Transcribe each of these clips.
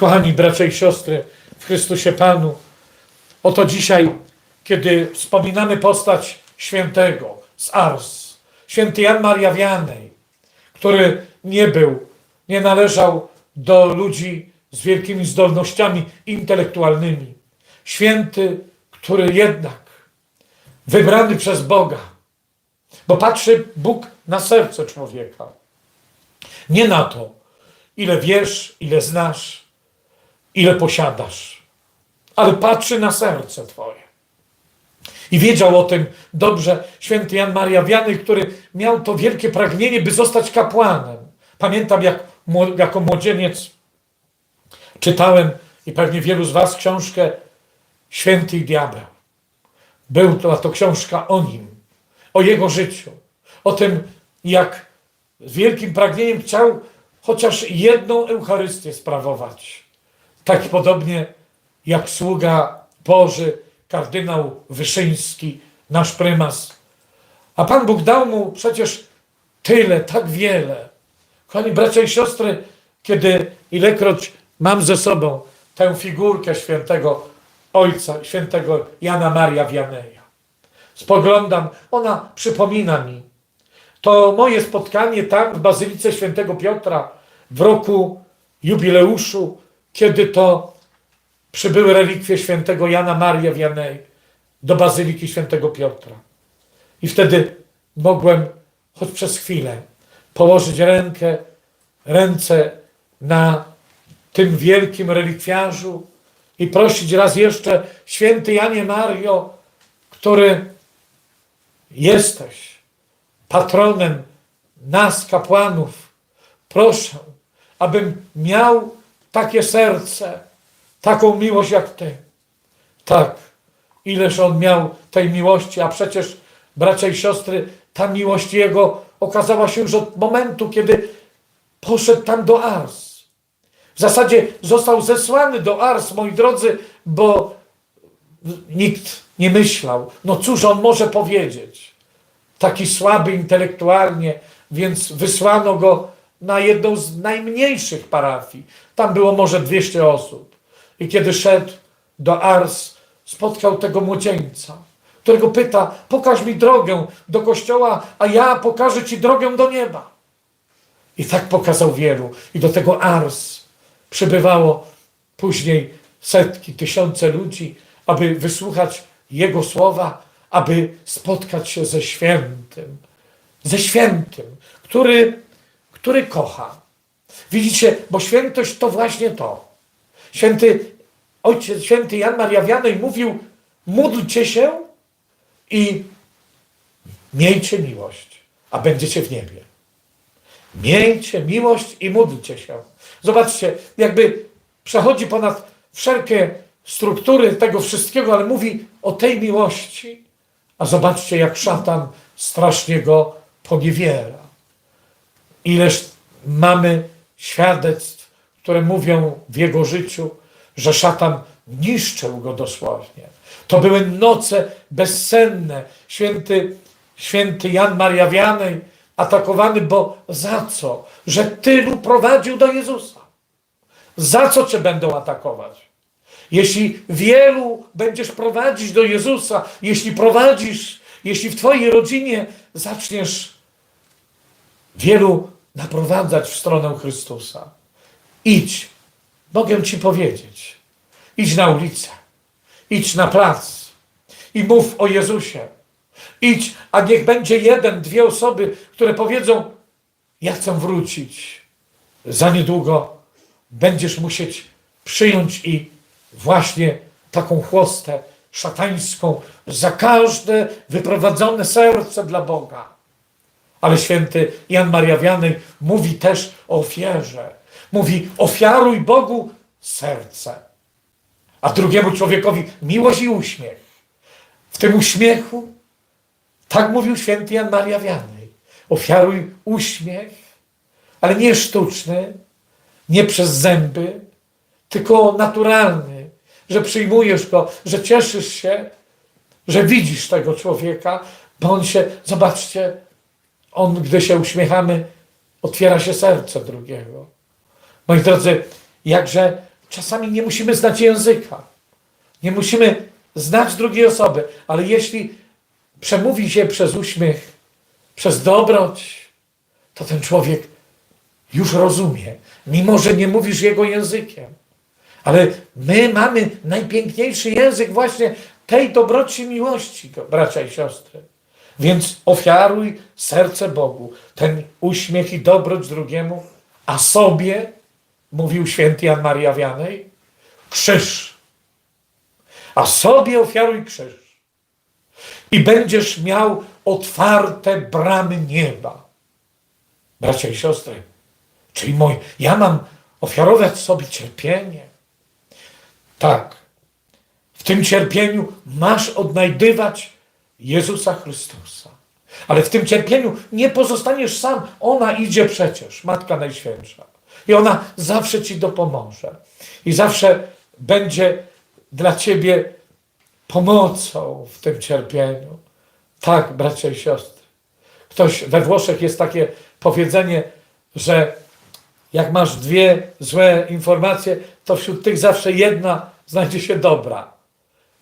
Kochani bracia i siostry w Chrystusie Panu, oto dzisiaj, kiedy wspominamy postać świętego z Ars, święty Jan Maria Wianej, który nie był, nie należał do ludzi z wielkimi zdolnościami intelektualnymi. Święty, który jednak wybrany przez Boga, bo patrzy Bóg na serce człowieka. Nie na to, ile wiesz, ile znasz, ile posiadasz, ale patrzy na serce Twoje. I wiedział o tym dobrze święty Jan Maria Wiany, który miał to wielkie pragnienie, by zostać kapłanem. Pamiętam, jak jako młodzieniec czytałem i pewnie wielu z Was książkę Święty i Diabeł. Był to, to książka o nim, o jego życiu, o tym, jak z wielkim pragnieniem chciał chociaż jedną Eucharystię sprawować. Tak podobnie jak sługa Boży, kardynał Wyszyński, nasz prymas. A Pan Bóg dał mu przecież tyle, tak wiele. Kochani bracia i siostry, kiedy ilekroć mam ze sobą tę figurkę świętego Ojca, świętego Jana Maria Wianeja, spoglądam, ona przypomina mi to moje spotkanie tam w Bazylice Świętego Piotra w roku jubileuszu, kiedy to przybyły relikwie świętego Jana Maria Wianej do Bazyliki Świętego Piotra. I wtedy mogłem choć przez chwilę położyć rękę, ręce na tym wielkim relikwiarzu i prosić raz jeszcze, święty Janie Mario, który jesteś patronem nas, kapłanów, proszę, abym miał takie serce, taką miłość jak Ty. Tak, ileż on miał tej miłości, a przecież, bracia i siostry, ta miłość jego okazała się już od momentu, kiedy poszedł tam do Ars. W zasadzie został zesłany do Ars, moi drodzy, bo nikt nie myślał, no cóż on może powiedzieć taki słaby intelektualnie, więc wysłano go na jedną z najmniejszych parafii. Tam było może 200 osób. I kiedy szedł do Ars, spotkał tego młodzieńca, którego pyta: Pokaż mi drogę do kościoła, a ja pokażę ci drogę do nieba. I tak pokazał wielu. I do tego Ars przybywało później setki, tysiące ludzi, aby wysłuchać jego słowa, aby spotkać się ze świętym, ze świętym, który, który kocha. Widzicie, bo świętość to właśnie to. Święty ojciec, święty Jan Maria Wianej mówił, módlcie się i miejcie miłość, a będziecie w niebie. Miejcie miłość i módlcie się. Zobaczcie, jakby przechodzi ponad wszelkie struktury tego wszystkiego, ale mówi o tej miłości. A zobaczcie, jak szatan strasznie go poniewiera. Ileż mamy świadectw, które mówią w jego życiu, że szatan niszczył go dosłownie. To były noce bezsenne. Święty, święty Jan Maria Wianej atakowany, bo za co? Że tylu prowadził do Jezusa. Za co cię będą atakować? Jeśli wielu będziesz prowadzić do Jezusa, jeśli prowadzisz, jeśli w Twojej rodzinie zaczniesz wielu naprowadzać w stronę Chrystusa, idź, mogę Ci powiedzieć, idź na ulicę, idź na plac i mów o Jezusie. Idź, a niech będzie jeden, dwie osoby, które powiedzą: Ja chcę wrócić. Za niedługo będziesz musieć przyjąć i właśnie taką chłostę szatańską za każde wyprowadzone serce dla Boga. Ale święty Jan Maria Wianek mówi też o ofierze. Mówi, ofiaruj Bogu serce, a drugiemu człowiekowi miłość i uśmiech. W tym uśmiechu, tak mówił święty Jan Maria Wianek, ofiaruj uśmiech, ale nie sztuczny, nie przez zęby, tylko naturalny, że przyjmujesz go, że cieszysz się, że widzisz tego człowieka, bo on się, zobaczcie, on, gdy się uśmiechamy, otwiera się serce drugiego. Moi drodzy, jakże czasami nie musimy znać języka. Nie musimy znać drugiej osoby, ale jeśli przemówi się przez uśmiech, przez dobroć, to ten człowiek już rozumie, mimo że nie mówisz jego językiem. Ale my mamy najpiękniejszy język właśnie tej dobroci miłości, bracia i siostry. Więc ofiaruj serce Bogu, ten uśmiech i dobroć drugiemu, a sobie, mówił święty Jan Maria Wianej, krzyż. A sobie ofiaruj krzyż. I będziesz miał otwarte bramy nieba. Bracia i siostry, czyli mój, ja mam ofiarować sobie cierpienie. Tak. W tym cierpieniu masz odnajdywać Jezusa Chrystusa. Ale w tym cierpieniu nie pozostaniesz sam. Ona idzie przecież, Matka Najświętsza. I ona zawsze ci dopomoże. I zawsze będzie dla ciebie pomocą w tym cierpieniu. Tak, bracia i siostry. Ktoś we Włoszech jest takie powiedzenie, że jak masz dwie złe informacje, to wśród tych zawsze jedna znajdzie się dobra.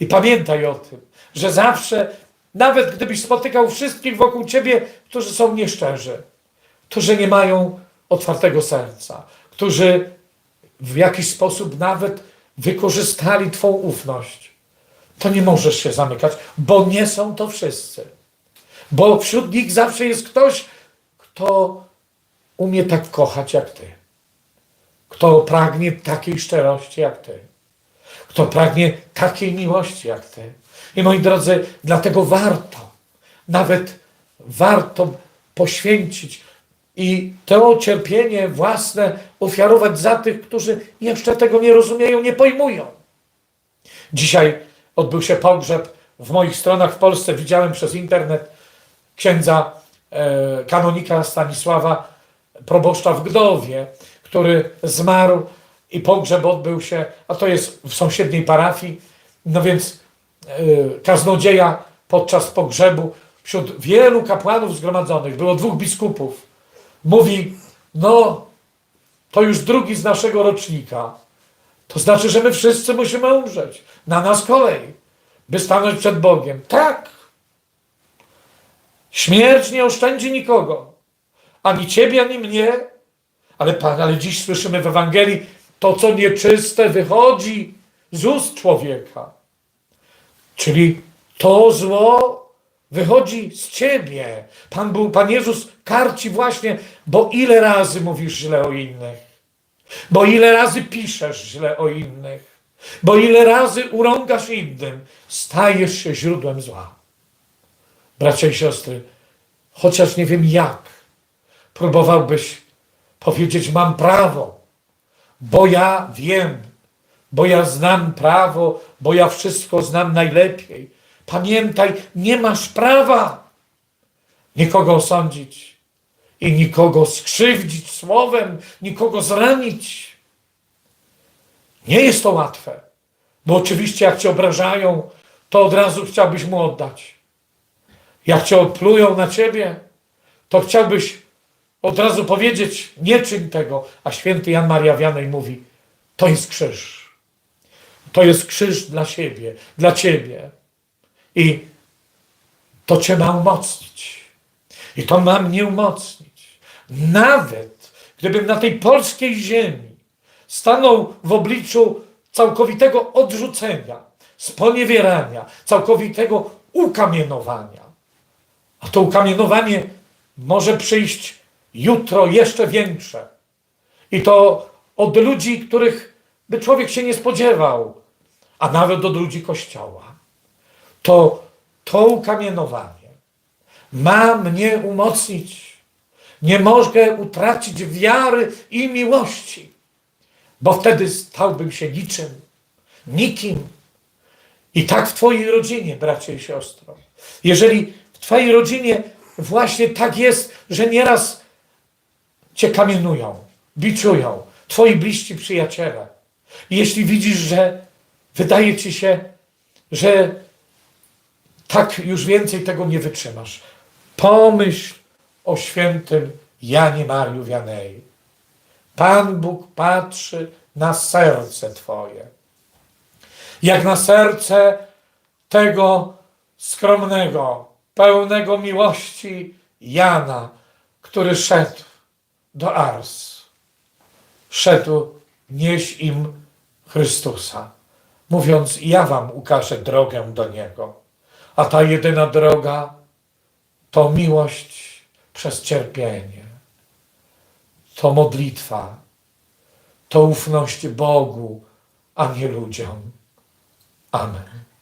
I pamiętaj o tym, że zawsze, nawet gdybyś spotykał wszystkich wokół ciebie, którzy są nieszczerzy, którzy nie mają otwartego serca, którzy w jakiś sposób nawet wykorzystali Twą ufność, to nie możesz się zamykać, bo nie są to wszyscy. Bo wśród nich zawsze jest ktoś, kto umie tak kochać jak Ty. Kto pragnie takiej szczerości jak Ty. Kto pragnie takiej miłości jak Ty. I moi drodzy, dlatego warto, nawet warto poświęcić i to cierpienie własne ofiarować za tych, którzy jeszcze tego nie rozumieją, nie pojmują. Dzisiaj odbył się pogrzeb w moich stronach w Polsce. Widziałem przez internet księdza e, kanonika Stanisława, proboszcza w Gdowie, który zmarł i pogrzeb odbył się, a to jest w sąsiedniej parafii. No więc kaznodzieja podczas pogrzebu wśród wielu kapłanów zgromadzonych, było dwóch biskupów, mówi, no to już drugi z naszego rocznika. To znaczy, że my wszyscy musimy umrzeć. Na nas kolej, by stanąć przed Bogiem. Tak. Śmierć nie oszczędzi nikogo. Ani ciebie, ani mnie. Ale Pan, ale dziś słyszymy w Ewangelii, to co nieczyste wychodzi z ust człowieka. Czyli to zło wychodzi z ciebie. Pan, był, Pan Jezus karci właśnie, bo ile razy mówisz źle o innych, bo ile razy piszesz źle o innych, bo ile razy urągasz innym, stajesz się źródłem zła. Bracia i siostry, chociaż nie wiem jak, próbowałbyś powiedzieć, mam prawo, bo ja wiem, bo ja znam prawo, bo ja wszystko znam najlepiej. Pamiętaj, nie masz prawa nikogo osądzić i nikogo skrzywdzić słowem, nikogo zranić. Nie jest to łatwe, bo oczywiście jak cię obrażają, to od razu chciałbyś mu oddać. Jak cię odplują na ciebie, to chciałbyś od razu powiedzieć, nie czyń tego, a święty Jan Maria Wianej mówi, to jest krzyż. To jest krzyż dla siebie, dla ciebie. I to cię ma umocnić. I to ma mnie umocnić. Nawet gdybym na tej polskiej ziemi stanął w obliczu całkowitego odrzucenia, sponiewierania, całkowitego ukamienowania, a to ukamienowanie może przyjść jutro jeszcze większe. I to od ludzi, których by człowiek się nie spodziewał, a nawet od ludzi Kościoła. To to ukamienowanie ma mnie umocnić. Nie mogę utracić wiary i miłości, bo wtedy stałbym się niczym, nikim. I tak w Twojej rodzinie, bracie i siostro. Jeżeli w Twojej rodzinie właśnie tak jest, że nieraz Cię kamienują, biczują, Twoi bliżsi przyjaciele. Jeśli widzisz, że wydaje Ci się, że tak już więcej tego nie wytrzymasz, pomyśl o świętym Janie Mariu Wianei. Pan Bóg patrzy na serce Twoje. Jak na serce tego skromnego, pełnego miłości Jana, który szedł do Ars. Szedł nieść im Chrystusa, mówiąc: Ja wam ukażę drogę do Niego. A ta jedyna droga to miłość przez cierpienie, to modlitwa, to ufność Bogu, a nie ludziom. Amen.